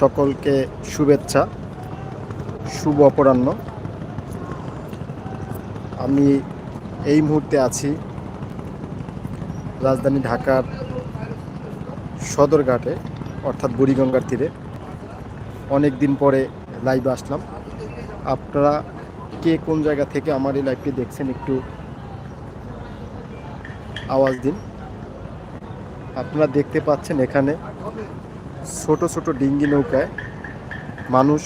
সকলকে শুভেচ্ছা, শুভ অপরাহ্ন। আমি এই মুহূর্তে আছি রাজধানী ঢাকার সদরঘাটে, অর্থাৎ বুড়িগঙ্গার তীরে। অনেক দিন পরে লাইভে আসলাম। আপনারা কে কোন জায়গা থেকে আমার এই লাইভটি দেখছেন একটু আওয়াজ দিন। আপনারা দেখতে পাচ্ছেন এখানে ছোট ছোট ডিঙ্গি নৌকায় মানুষ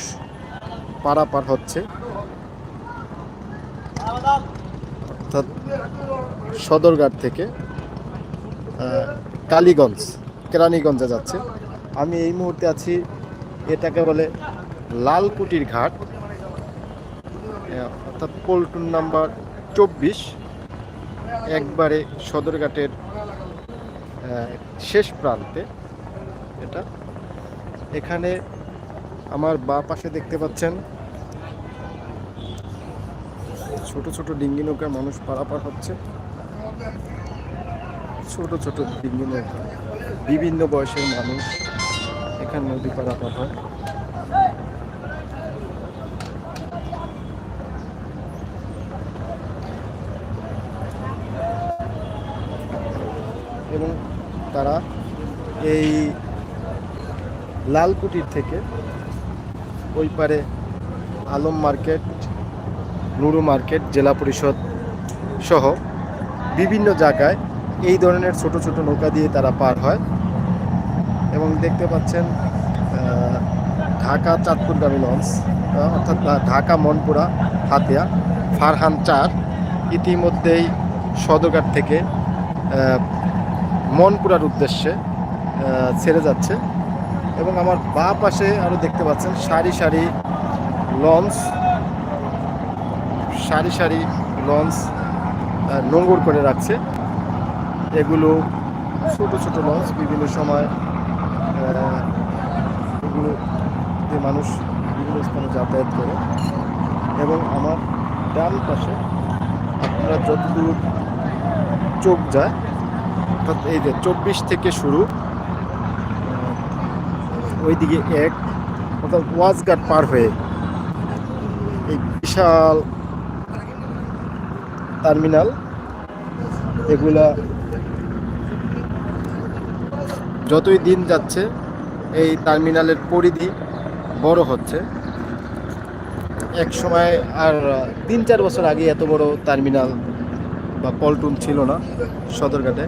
পারাপার হচ্ছে। অর্থাৎ সদরঘাট থেকে কালীগঞ্জ, কেরানীগঞ্জে যাচ্ছে। আমি এই মুহূর্তে আছি এটাকে বলে লালকুটির ঘাট। অর্থাৎ পল্টন নাম্বার চব্বিশ। একবারে সদরঘাটের শেষ প্রান্তে এটা। এখানে আমার বা পাশে দেখতে পাচ্ছেন ছোট ছোট ডিঙ্গি নৌকায় মানুষ পারাপার হচ্ছে। ছোট ছোট ডিঙ্গি নৌকা। বিভিন্ন বয়সের মানুষ এখানে নদী পারাপার হয়। এবং তারা এই লালকুটির থেকে ওই পারে আলম মার্কেট, নুরু মার্কেট, জেলা পরিষদ সহ বিভিন্ন জায়গায় এই ধরনের ছোট ছোট নৌকা দিয়ে তারা পার হয় এবং দেখতে পাচ্ছেন ঢাকা চাঁদপুরগামী লঞ্চ অর্থাৎ ঢাকা মনপুরা হাতিয়া, ফারহান চার, ইতিমধ্যেই সদরঘাট থেকে মনপুরার উদ্দেশ্যে ছেড়ে যাচ্ছে। এবং আমার বা পাশে আরও দেখতে পাচ্ছেন সারি সারি লঞ্চ, সারি সারি লঞ্চ নোঙর করে রাখছে। এগুলো ছোট ছোট লঞ্চ বিভিন্ন সময় এগুলো দিয়ে মানুষ বিভিন্ন স্থানে যাতায়াত করে। এবং আমার ডান পাশে আপনারা যতদূর চোখ যায়, অর্থাৎ এই যে চব্বিশ থেকে শুরু ওইদিকে এক, অর্থাৎ ওয়াজঘাট পার হয়ে এই বিশাল টার্মিনাল, এগুলা যতই দিন যাচ্ছে, এই টার্মিনালের পরিধি বড় হচ্ছে। এক সময় আর তিন চার বছর আগে এত বড় টার্মিনাল বা পল্টুন ছিল না, সদরঘাটে।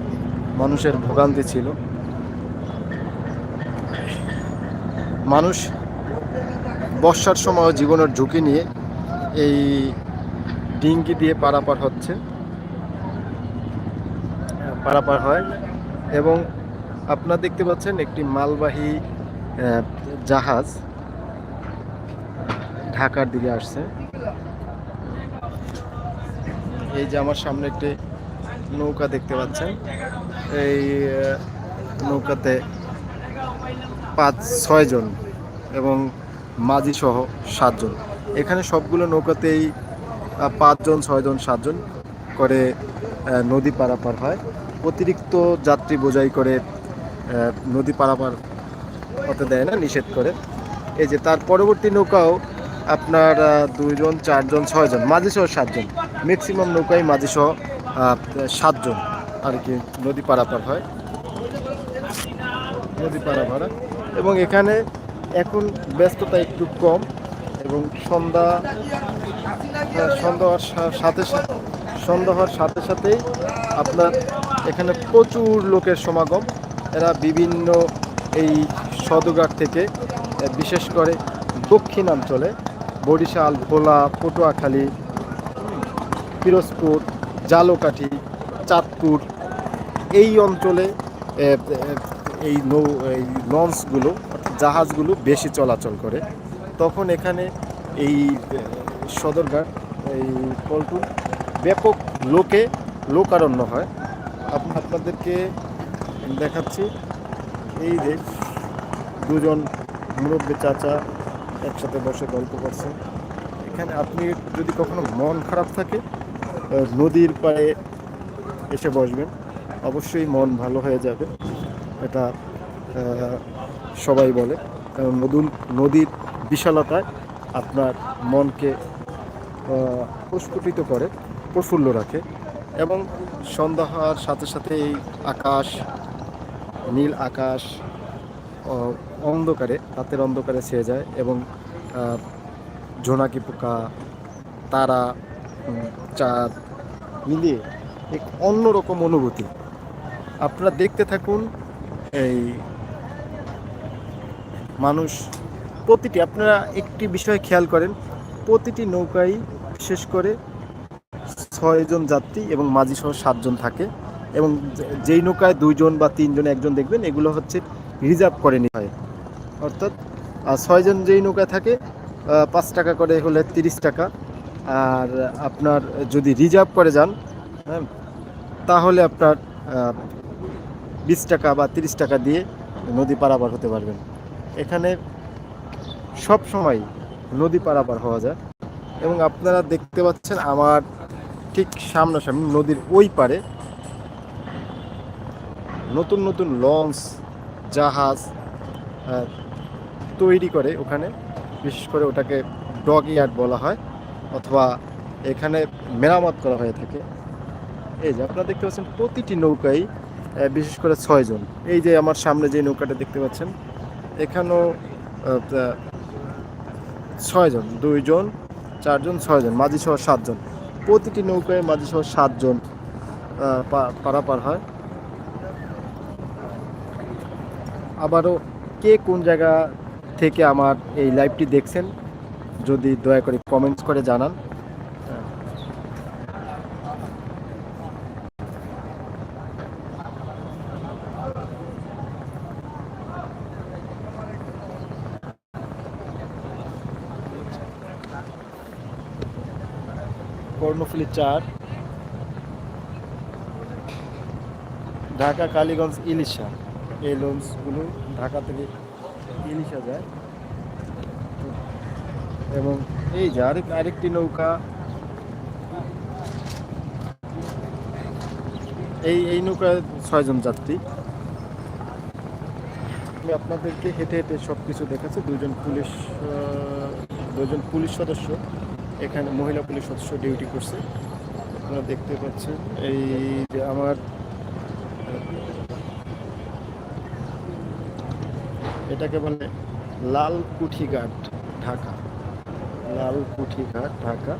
মানুষের ভোগান্তি ছিল। মানুষ বর্ষার সময় জীবনের ঝুঁকি নিয়ে এই ডিঙ্গি দিয়ে পারাপার হচ্ছে, পারাপার হয় এবং আপনারা দেখতে পাচ্ছেন একটি মালবাহী জাহাজ ঢাকার দিকে আসছে। এই যে আমার সামনে একটি নৌকা দেখতে পাচ্ছেন। এই নৌকাতে পাঁচ, ছয় জন এবং মাঝি সহ সাতজন এখানে সবগুলো নৌকাতেই পাঁচজন ছয়জন সাতজন করে নদী পারাপার হয়। অতিরিক্ত যাত্রী বোঝাই করে নদী পারাপার হতে দেয় না, নিষেধ করে। এই যে তার পরবর্তী নৌকাও আপনার দুইজন চারজন ছয়জন মাঝি সহ সাতজন ম্যাক্সিমাম নৌকায় মাঝি সহ সাতজন আর কি, নদী পারাপার হয়। নদী পারাপার। এবং এখানে এখন ব্যস্ততা একটু কম এবং সন্ধ্যা আহ, সন্ধ্যা হওয়ার সাথে সাথে সন্ধ্যা হওয়ার সাথে সাথেই আপনার এখানে প্রচুর লোকের সমাগম। এরা বিভিন্ন এই সদরঘাট থেকে বিশেষ করে দক্ষিণাঞ্চলে বরিশাল ভোলা পটুয়াখালী পিরোজপুর জালকাঠি চাঁদপুর এই অঞ্চলে এই নৌ, এই লঞ্চগুলো জাহাজগুলো বেশি চলাচল করে। তখন এখানে এই সদরঘাট, এই পল্টন ব্যাপক লোকে লোকারণ্য হয়। আপ- আপনাদেরকে দেখাচ্ছি। এই যে দুজন মুরব্বী চাচা একসাথে বসে গল্প করছে। এখানে আপনি যদি কখনো মন খারাপ থাকে নদীর পায়ে এসে বসবেন। অবশ্যই মন ভালো হয়ে যাবে। এটা সবাই বলে। নদুন নদীর বিশালতায় আপনার মনকে প্রস্ফুটিত করে, প্রফুল্ল রাখে। এবং সন্ধ্যা হওয়ার সাথে সাথে এই আকাশ, নীল আকাশ অন্ধকারে, রাতের অন্ধকারে ছেয়ে যায় এবং ঝোনাকি পোকা, তারা চাঁদ মিলিয়ে এক অন্যরকম অনুভূতি। আপনারা দেখতে থাকুন এই মানুষ প্রতিটি আপনারা একটি বিষয় খেয়াল করেন প্রতিটি নৌকায় বিশেষ করে ছয়জন যাত্রী এবং মাঝি সহ সাতজন থাকে এবং যেই নৌকায় দুইজন বা তিনজন একজন দেখবেন এগুলো হচ্ছে রিজার্ভ করে নিতে হয়। অর্থাৎ ছয়জন যেই নৌকায় থাকে পাঁচ টাকা করে হলে তিরিশ টাকা। আর আপনার যদি রিজার্ভ করে যান হ্যাঁ, তাহলে আপনার বিশ টাকা বা তিরিশ টাকা দিয়ে নদী পারাপার হতে পারবেন। এখানে সব সময় নদী পারাপার হওয়া যায়। এবং আপনারা দেখতে পাচ্ছেন আমার ঠিক সামনাসামনি নদীর ওই পারে নতুন নতুন লঞ্চ জাহাজ তৈরি করে ওখানে। বিশেষ করে ওটাকে ডগ ইয়ার্ড বলা হয় অথবা এখানে মেরামত করা হয়ে থাকে। এই যে আপনারা দেখতে পাচ্ছেন প্রতিটি আহ, বিশেষ করে ছয়জন। এই যে আমার সামনে যে নৌকাটা দেখতে পাচ্ছেন, এখানেও ছয়জন, দুইজন, চারজন, ছয়জন, মাঝি সহ সাতজন। প্রতিটি নৌকায় মাঝি সহ সাতজন পারাপার হয়। আবারও কে কোন জায়গা থেকে আমার এই লাইভটি দেখছেন, যদি দয়া করে কমেন্টস করে জানান। কর্ণফুলি চার। ঢাকা, কালীগঞ্জ, ইলিশা। এই লঞ্চগুলো ঢাকা থেকে ইলিশা যায়। এবং এই যে আরেক আরেকটি নৌকা। এই এই নৌকায় ছয়জন যাত্রী। আমি আপনাদেরকে হেঁটে হেঁটে সব কিছু দেখাচ্ছি। দুজন পুলিশ দুজন পুলিশ সদস্য। এখানে মহিলা পুলিশ সদস্য ডিউটি করছে। আপনারা দেখতে পাচ্ছেন, এই যে আমার, এটাকে বলে লাল কুঠি ঘাট ঢাকা। লাল কুঠি ঘাট ঢাকা।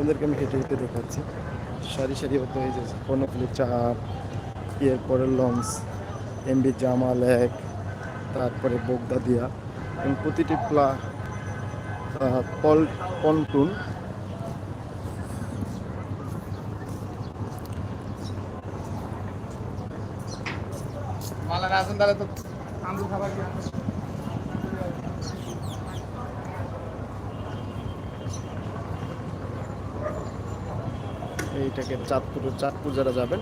আপনাদেরকে আমি হেঁটে হেঁটে দেখাচ্ছি। সারি সারি হতে হয়ে যাচ্ছে কর্ণফুলি চার এরপরে লঞ্চ, এমবি জামাল এক, তারপরে বোগদা দিয়া, এবং প্রতিটি প্লা পল, পন্টুন। মালার আসেন তাহলে তো আন্দুল খাবার এইটাকে চাঁদপুর চাঁদপুর যারা যাবেন,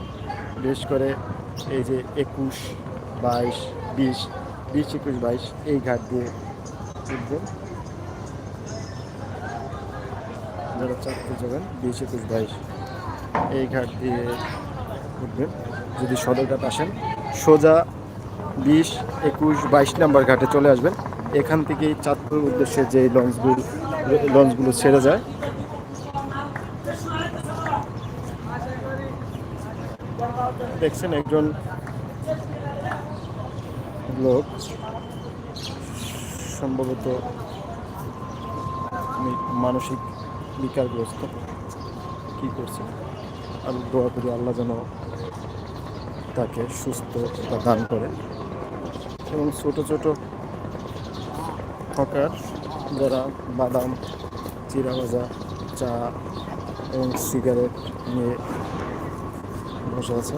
বিশেষ করে এই যে একুশ, বাইশ, বিশ বিশ, একুশ, বাইশ, এই ঘাট দিয়ে উঠবেন। যারা চাঁদপুর যাবেন, বিশ, একুশ, বাইশ, এই ঘাট দিয়ে উঠবেন। যদি সদরঘাট আসেন, সোজা বিশ, একুশ, বাইশ নাম্বার ঘাটে চলে আসবেন। এখান থেকেই চাঁদপুরের উদ্দেশ্যে যে লঞ্চগুলো লঞ্চগুলো ছেড়ে যায় দেখছেন একজন লোক সম্ভবত মানসিক বিকারগ্রস্ত। কি করছে? আর দোয়া করি আল্লাহ যেন তাকে সুস্থতা দান করে। এবং ছোট ছোট হকার যারা বাদাম চিরা ভাজা চা এবং সিগারেট নিয়ে মানুষ আছে।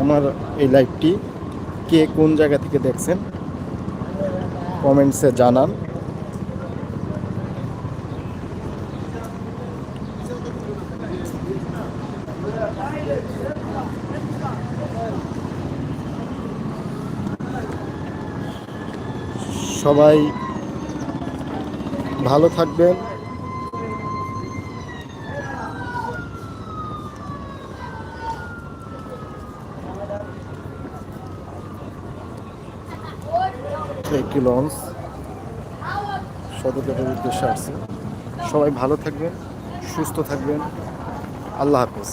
আমার এই লাইভটি কে কোন জায়গা থেকে দেখছেন? কমেন্টসে জানান। সবাই ভালো থাকবেন। একটি লঞ্চ সদরঘাটের উদ্দেশ্যে আসছে সবাই ভালো থাকবেন সুস্থ থাকবেন আল্লাহ হাফেজ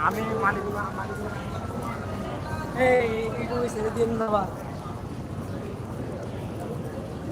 আমি মালিক এই দিন বাবা